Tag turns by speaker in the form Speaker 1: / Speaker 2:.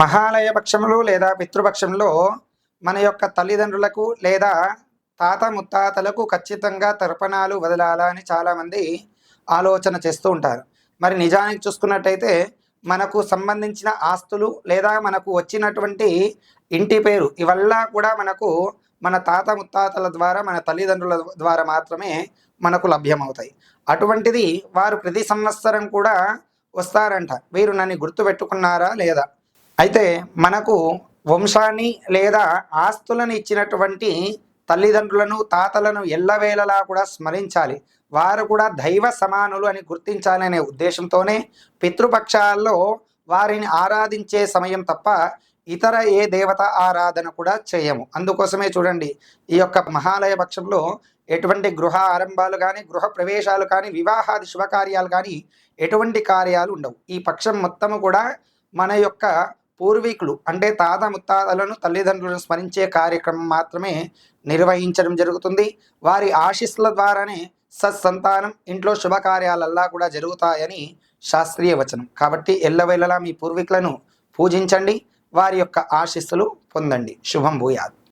Speaker 1: మహాలయ పక్షంలో లేదా పితృపక్షంలో మన యొక్క తల్లిదండ్రులకు లేదా తాత ముత్తాతలకు ఖచ్చితంగా తర్పణాలు వదలాలా అని చాలామంది ఆలోచన చేస్తూ ఉంటారు. మరి నిజానికి చూసుకున్నట్టయితే మనకు సంబంధించిన ఆస్తులు లేదా మనకు వచ్చినటువంటి ఇంటి పేరు ఇవల్లా కూడా మనకు మన తాత ముత్తాతల ద్వారా మన తల్లిదండ్రుల ద్వారా మాత్రమే మనకు లభ్యమవుతాయి. అటువంటిది వారు ప్రతి సంవత్సరం కూడా వస్తారంట. వీరు నన్ను గుర్తుపెట్టుకున్నారా లేదా? అయితే మనకు వంశాన్ని లేదా ఆస్తులను ఇచ్చినటువంటి తల్లిదండ్రులను తాతలను ఎల్లవేళలా కూడా స్మరించాలి. వారు కూడా దైవ సమానులు అని గుర్తించాలనే ఉద్దేశంతోనే పితృపక్షాల్లో వారిని ఆరాధించే సమయం తప్ప ఇతర ఏ దేవత ఆరాధన కూడా చేయము. అందుకోసమే చూడండి ఈ యొక్క మహాలయ పక్షంలో ఎటువంటి గృహ ఆరంభాలు కానీ గృహ ప్రవేశాలు కానీ వివాహాది శుభకార్యాలు కానీ ఎటువంటి కార్యాలు ఉండవు. ఈ పక్షం మొత్తము కూడా మన యొక్క పూర్వీకులు అంటే తాత ముత్తాతలను తల్లిదండ్రులను స్మరించే కార్యక్రమం మాత్రమే నిర్వహించడం జరుగుతుంది. వారి ఆశీస్సుల ద్వారానే సత్సంతానం ఇంట్లో శుభకార్యాలల్లా కూడా జరుగుతాయని శాస్త్రీయ వచనం. కాబట్టి ఎల్లవేళలా మీ పూర్వీకులను పూజించండి వారి యొక్క ఆశీస్సులు పొందండి. శుభం భూయాత్.